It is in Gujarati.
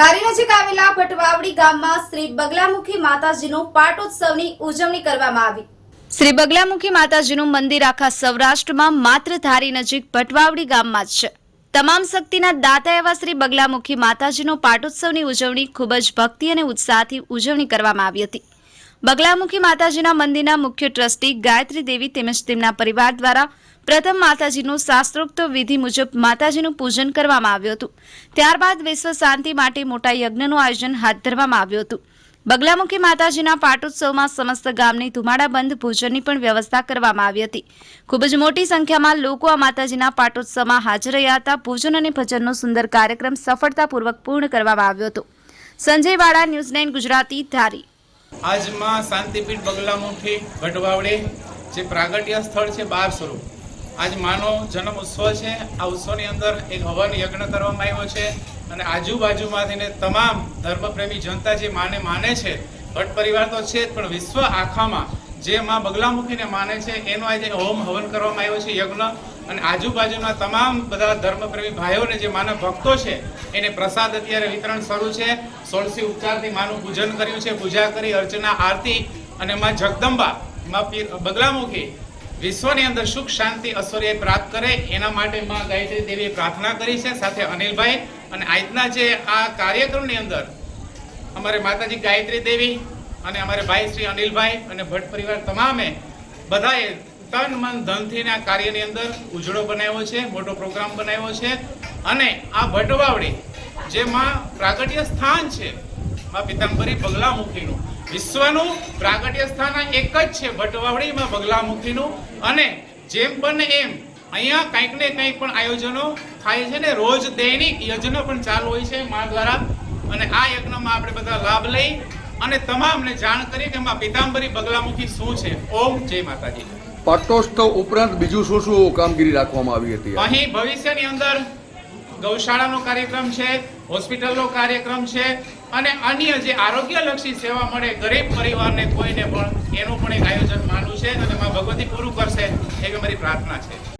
ધારી નજીક આવેલા ભટવાવડી ગામમાં શ્રી બગલામુખી માતાજીનો પાટોત્સવની ઉજવણી કરવામાં આવી. શ્રી બગલામુખી માતાજીનું મંદિર આખા સૌરાષ્ટ્રમાં માત્ર ધારી નજીક ભટવાવડી ગામમાં જ છે. તમામ શક્તિના દાતા એવા શ્રી બગલામુખી માતાજીનો પાટોત્સવની ઉજવણી ખૂબ જ ભક્તિ અને ઉત્સાહથી ઉજવણી કરવામાં આવી હતી. બગલામુખી માતાજીના મંદિરના મુખ્ય ટ્રસ્ટી ગાયત્રી દેવી તેમજ તેમના પરિવાર દ્વારા પ્રથમ માતાજીનું શાસ્ત્રોક્ત વિધિ મુજબ માતાજીનું પૂજન કરવામાં આવ્યું હતું. ત્યારબાદ વિશ્વ શાંતિ માટે મોટા યજ્ઞનું આયોજન હાથ ધરવામાં આવ્યું હતું. બગલામુખી માતાજીના પાટોત્સવમાં સમસ્ત ગામની ધુમાડાબંધ ભોજનની પણ વ્યવસ્થા કરવામાં આવી હતી. ખૂબ જ મોટી સંખ્યામાં લોકો આ માતાજીના પાટોત્સવમાં હાજર રહ્યા હતા. ભોજન અને ભજનનો સુંદર કાર્યક્રમ સફળતાપૂર્વક પૂર્ણ કરવામાં આવ્યો હતો. સંજય વાળા, ન્યૂઝ નાઇન ગુજરાતી, ધારી. આજમાં શાંતિપીઠ બગલામુખી ગઢવાવડે જે પ્રાગટ્ય સ્થળ છે બાર સ્વરૂપ. આજ માનો જન્મ ઉત્સવ છે. આ ઉત્સવની અંદર એક હવન યજ્ઞ કરવામાં આવ્યો છે અને આજુબાજુમાંથીને તમામ ધર્મપ્રેમી જનતા જે માને માને છે, ભટ્ટ પરિવાર તો છે પણ વિશ્વ આખામાં જે માં બગલામુખીને માને છે, એનો આજે હોમ હવન કરવામાં આવ્યો છે, યજ્ઞ. અને આજુબાજુના તમામ બધા ધર્મપ્રેમી ભાઈઓને જે માના ભક્તો છે, એને પ્રસાદ અત્યારે વિતરણ શરૂ છે. સોળસી ઉપચારથી માનું પૂજન કર્યું છે. પૂજા કરી, અર્ચના, આરતી અને માં જગદંબા, માં પીર, બગલામુખી વિશ્વની અંદર સુખ, શાંતિ ઐશ્વર્ય પ્રાપ્ત કરે. એના માટે માં ગાયત્રી દેવીએ પ્રાર્થના કરી છે. સાથે અનિલભાઈ અને આજના જે આ કાર્યક્રમની અંદર અમારે માતાજી ગાયત્રી દેવી અને અમારે ભાઈ શ્રી અનિલભાઈ અને ભટ્ટ પરિવાર તમામે બધાએ તન મન ધનથી આ કાર્યની અંદર ઉજળો બનાવ્યો છે, મોટો પ્રોગ્રામ બનાવ્યો છે અને આ ભટવાવડી, જેમાં પ્રાગટ્ય સ્થાન છે, માં પિતાંબરી બગલામુખીનું વિશ્વનું પ્રાગટ્ય સ્થાન આ એક જ છે, ભટવાવડીમાં બગલામુખીનું અને જેમ બને એમ અહીંયા કંઈક ને કંઈક પણ આયોજનો થાય છે ને, રોજ દૈનિક યજ્ઞ પણ ચાલુ હોય છે મા દ્વારા અને આ યજ્ઞમાં આપણે બધા લાભ લઈ અને તમામને જાણ કરી કે માં પિતાંબરી બગલામુખી શું છે. ઓમ જય માતાજી. પાટોત્સવ ઉપરાંત બીજું શું શું કામગીરી રાખવામાં આવી હતી? અહીં ભવિષ્યની અંદર ગૌશાળાનો કાર્યક્રમ છે, હોસ્પિટલનો કાર્યક્રમ છે અને અન્ય જે આરોગ્યલક્ષી સેવા મળે, ગરીબ પરિવારને કોઈને પણ એનું પણ એક આયોજન માનવું છે અને માં ભગવતી પૂરું કરશે એવી મારી પ્રાર્થના છે.